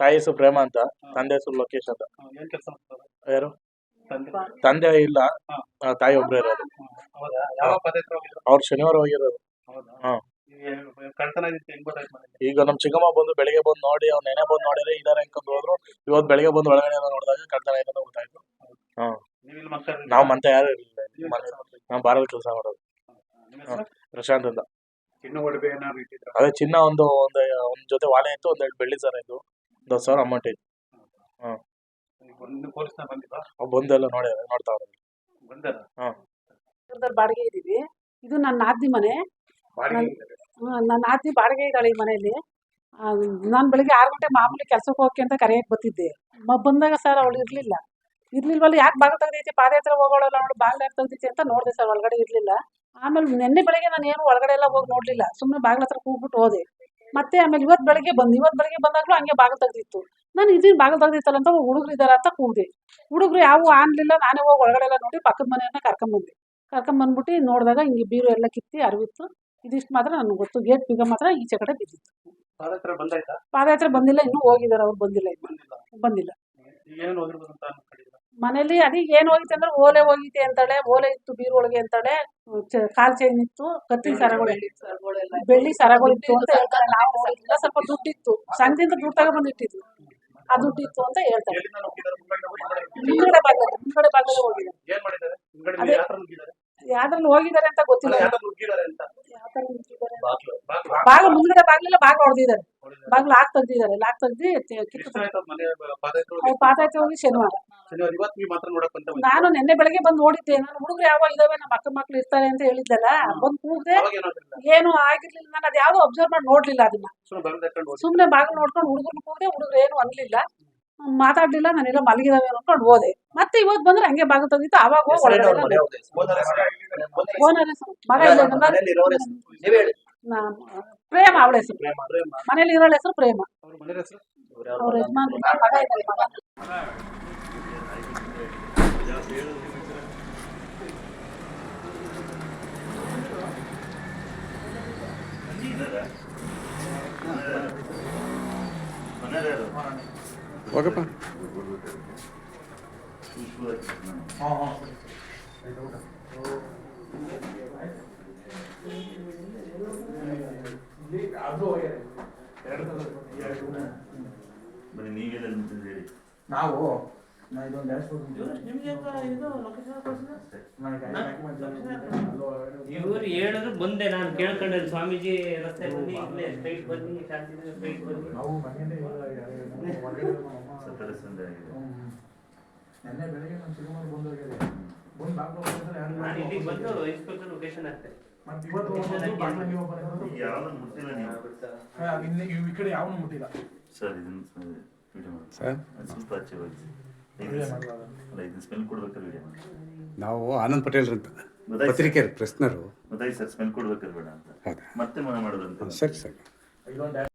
ತಾಯಿ ಹೆಸರು ಪ್ರೇಮ ಅಂತ ತಂದೆ ಹೆಸರು ಲೋಕೇಶ್ ಅಂತ. ಕೆಲಸ ಮಾಡ್ತಾರೆ? ಯಾರು? ತಂದೆ. ತಂದೆ ಇಲ್ಲ ತಾಯಿ ಒಬ್ರೇ ಇರೋದು. ಹ್ಮ್. ಹೌದಾ? ಯಾವ ಪದತ್ರ ಹೋಗಿದ್ರು ಅವ್ರು ಶನಿವಾರ ಹೋಗಿರೋದು. ಈಗ ನಮ್ ಚಿಕ್ಕಮ್ಮ ಬಂದು ಬೆಳಿಗ್ಗೆ ಬಂದು ನೋಡಿ ಅವ್ನ ನೆನೆ ಬಂದು ನೋಡಿದ್ರೆ ಇದಾರೆ ಅನ್ಕೊಂಡು ಹೋದ್ರು ಇವತ್ತು ಬೆಳಿಗ್ಗೆ ಬಂದು ಒಳಗಡೆ ನೋಡಿದಾಗ ಕಳ್ತನ ಇದೆ ಅಂತ ಗೊತ್ತಾಯ್ತು. ನಾವ್ ಮಂತ ಯಾರು ಇರ್ಲಿಲ್ಲ ನಾವ್ ಮನೆ ಕೆಲಸ ನಾವು ಬಾರಲ್ಲಿ ಕೆಲಸ ಮಾಡೋದು. ಪ್ರಶಾಂತ್ ಅಂತ. ಚಿನ್ನ ಒಡವೆ ಏನಾದ್ರು ಇಟ್ಟಿದ್ರೆ? ಅದೇ ಚಿನ್ನ ಒಂದು ಒಂದು ಒಂದ್ ಜೊತೆ ವಾಳೆ ಇತ್ತು ಒಂದೆರಡು ಬೆಳ್ಳಿ ಸರ ಇತ್ತು ಒಂದು ಹತ್ತು ಸಾವಿರ ಅಮೌಂಟ್ ಇತ್ತು. ಒಂದು ಪೊಲೀಸ್ನ ಬಂದಿಲ್ಲ ನೋಡಿ ನೋಡ್ತಾ ಇರೋದು ಹಾ. ಬಾಡಿಗೆ ಇದೀವಿ. ಇದು ನನ್ನ ನಾದ್ನಿ ಮನೆ. ಬಾಡಿಗೆ ಆ, ನನ್ನ ನಾದ್ನಿ ಬಾಡಿಗೆ ಇದ್ದಾಳೆ ಈ ಮನೆಯಲ್ಲಿ. ನಾನು ಬೆಳಿಗ್ಗೆ ಆರು ಗಂಟೆ ಮಾಮೂಲಿ ಕೆಲ್ಸಕ್ಕೆ ಹೋಗಕ್ಕೆ ಅಂತ ಕರೆಯಕ್ಕೆ ಬರ್ತಿದ್ದೆ. ಮ- ಬಂದಾಗ ಸರ್ ಅವಳು ಇರಲಿಲ್ಲ. ಇರ್ಲಿಲ್ವಲ್ಲ ಯಾಕೆ ಬಾಗಿಲು ತೆಗ್ದೈತಿ? ಪಾದಯಾತ್ರೆ ಹೋಗೋಳಲ್ಲ ಅವಳು ಬಾಗಿಲು ಯಾಕೆ ತೆಗ್ದೈತಿ ಅಂತ ನೋಡಿದೆ ಸರ್ ಒಳಗಡೆ ಇರಲಿಲ್ಲ. ಆಮೇಲೆ ನಿನ್ನೆ ಬೆಳಿಗ್ಗೆ ನಾನು ಏನು ಒಳಗಡೆ ಎಲ್ಲ ಹೋಗಿ ನೋಡಲಿಲ್ಲ. ಸುಮ್ಮನೆ ಬಾಗಿಲ ಹತ್ರ ಕೂಗ್ಬಿಟ್ಟು ಹೋದೆ. ಮತ್ತೆ ಆಮೇಲೆ ಇವತ್ತು ಬೆಳಗ್ಗೆ ಬಂದು ಇವತ್ತು ಬೆಳಗ್ಗೆ ಬಂದಾಗಲೂ ಹಂಗೆ ಬಾಗಿಲು ತೆಗ್ದಿತ್ತು. ನಾನು ಇದೀನಿ ಬಾಗಿಲು ತೆಗ್ದಿತ್ತಲ್ಲ ಅಂತ ಹುಡುಗರು ಇದ್ದಾರೆ ಅಂತ ಕೂಗಿದೆ. ಹುಡುಗರು ಯಾವ ಆನ್ಲಿಲ್ಲ ನಾನೇ ಹೋಗಿ ಒಳಗಡೆ ಎಲ್ಲ ನೋಡಿ ಪಕ್ಕದ ಮನೆಯನ್ನ ಕರ್ಕೊಂಬಂದೆ ಕರ್ಕೊಂಬಂದ್ಬಿಟ್ಟು ನೋಡಿದಾಗ ಹಿಂಗೆ ಬೀರು ಎಲ್ಲ ಕಿತ್ತಿ ಅರಿವಿತ್ತು. ಇದಿಷ್ಟು ಮಾತ್ರ ನನಗೆ ಗೊತ್ತು. ಗೇಟ್ ಬೀಗ ಮಾತ್ರ ಈಚೆ ಕಡೆ ಬಿದ್ದಿತ್ತು. ಪಾದಯಾತ್ರೆ ಬಂದಿಲ್ಲ ಇನ್ನೂ ಹೋಗಿದ್ದಾರೆ ಅವ್ರು ಬಂದಿಲ್ಲ ಬಂದಿಲ್ಲ. ಮನೇಲಿ ಅದೇ ಏನು ಹೋಗಿತ್ತು ಅಂದ್ರೆ ಓಲೆ ಹೋಗಿತ್ತೆ ಅಂತಾಳೆ ಓಲೆ ಇತ್ತು ಬೀರು ಒಳಗೆ ಅಂತಾಳೆ ಕಾಲ್ ಚೈನ್ ಇತ್ತು ಕತ್ತಿನ ಸರಗಳು ಬೆಳ್ಳಿ ಸರಗಳು ಇತ್ತು ಅಂತ ಹೇಳ್ತಾರೆ. ನಾವು ಸ್ವಲ್ಪ ದುಡ್ಡಿತ್ತು. ಸಂಜೆಯಿಂದ ದುಡ್ಡು ತಗೊಂಡ್ಬಂದಿಟ್ಟಿದ್ವಿ ಆ ದುಡ್ಡಿತ್ತು ಅಂತ ಹೇಳ್ತಾರೆ. ಹಿಂದ್ಗಡೆ ನುಗ್ಗಿದಾರೆ ಹಿಂದ್ಗಡೆ ಬಾಗಿಲಲ್ಲಿ ಹೋಗಿದ್ದಾರೆ. ಯಾವ್ದ್ರಲ್ಲಿ ಹೋಗಿದ್ದಾರೆ ಅಂತ ಗೊತ್ತಿಲ್ಲ. ಬಾಗ ಮುಂದ್ಗಡೆ ಬಾಗಿಲೆಲ್ಲ ಬಾಗ ಹೊಡೆದಿದ್ದಾರೆ. ಬಾಗಿಲು ಹಾಕ್ ತೆಗ್ದಿದ್ದಾರೆ ಲಾಕ್ ತೆಗ್ದಿ ಕಿತ್ತು ಹೋಗಿ ಶನಿವಾರ. ನಾನು ನಿನ್ನೆ ಬೆಳಗ್ಗೆ ಬಂದು ನೋಡಿದ್ದೆ ನಾನು ಹುಡುಗರು ಯಾವ ಇದಾವೆ? ನಮ್ಮ ಅಕ್ಕ ಮಕ್ಳು ಇರ್ತಾರೆ ಅಂತ ಹೇಳಿದ್ದಲ್ಲ ಬಂದು ಕೂಗ್ದೆ ಏನು ಆಗಿರ್ಲಿಲ್ಲ. ನಾನು ಅದು ಯಾವ್ದು ಅಬ್ಸರ್ವ್ ಮಾಡಿ ನೋಡ್ಲಿಲ್ಲ ಅದನ್ನ. ಸುಮ್ನೆ ಬಾಗಿಲು ನೋಡ್ಕೊಂಡು ಹುಡುಗರು ಕೂಗ್ದೆ ಹುಡುಗರು ಏನು ಅನ್ಲಿಲ್ಲ. ಮಾತಾಡ್ಲಿಲ್ಲ ನಾನೆಲ್ಲ ಮಲಗಿದಾವೆ ಅನ್ಕೊಂಡು ಹೋದೆ. ಮತ್ತೆ ಇವತ್ತು ಬಂದ್ರೆ ಹಂಗೆ ಬಾಗಿಲು ತಂದಿತ್ತು ಅವಾಗ ಪ್ರೇಮ ಅವಳ ಹೆಸರು. ಮನೇಲಿ ಇರೋಳ ಹೆಸರು ಪ್ರೇಮ. ಅವ್ರ ಯಜಮಾನ್ ಮಗ ಇದ್ದಾರೆ ಮಗ. ನೀವೆಲ್ಲ ಹೇಳಿ ನಾವು ನಾ ಇದೊಂದು ಡ್ಯಾಶ್ಬೋರ್ಡ್ ಇವ್ರು ಹೇಳಿದ್ರು ಬಂದೆ ನಾನು ಕೇಳ್ಕೊಂಡೆ ಸ್ವಾಮೀಜಿ ರಸ್ತೆ ಬನ್ನಿ ಇಲ್ಲೇ ಸ್ಟ್ರೈಟ್ ಬನ್ನಿ ಶಾಂತಿ ಸ್ಟ್ರೈಟ್ ಬನ್ನಿ. ನಾವು ಮನೆಯಲ್ಲೇ ಸತ್ತರೆ ಸಂದೆ ಆಗಿದೆ ನೆನ್ನೆ ಬೆಳಗ್ಗೆ ನಮ್ಮ ಸಿನಿಮಾಗೆ ಬಂದು ಹೋಗಿದೆ ಬಂದು ಬಾಗ್ಲು ಹೋಗ್ತಾರೆ ಯಾರು ನಾನು ಇಲ್ಲಿಗೆ ಬಂದು ಇನ್ಸ್ಪೆಕ್ಟರ್ ಲೊಕೇಶನ್ ಮತ್ತೆ ಇವತ್ತು ಬಾಗ್ಲು ನೀವು ಮುಟ್ಟಿಲ್ಲ ನೀವು. ಇನ್ನು ಇವ್ ಈ ಕಡೆ ಯಾವನು ಮುಟ್ಟಿಲ್ಲ. ಸರ್ ಇದನ್ನ ವಿಡಿಯೋ ಮಾಡಿ. ಸರ್? ಅದು ಸ್ವಲ್ಪ ಆಚೆ ಹೋಗಿ. ಐದು ವಿಡಿಯೋ ಮಾಡುವಾಗ ಅಲ್ಲ ಇದನ್ನ ಸ್ಮೆಲ್ ಕೊಡ್ಬೇಕಾದ್ರೆ ವಿಡಿಯೋ ಮಾಡಿ. ನಾವು ಆನಂದ್ ಪಟೇಲ್ ಅಂತ ಪತ್ರಿಕೆ ಪ್ರಶ್ನರು. ಗೊತ್ತಾಯ್ತು ಸರ್ ಸ್ಮೆಲ್ ಕೊಡ್ಬೇಕಾದ್ರೆ ಬೇಡ ಅಂತ. ಹೌದಾ? ಮತ್ತೆ ಮನೆ ಮಾಡೋದಂತ. ಸರಿ ಸರ್.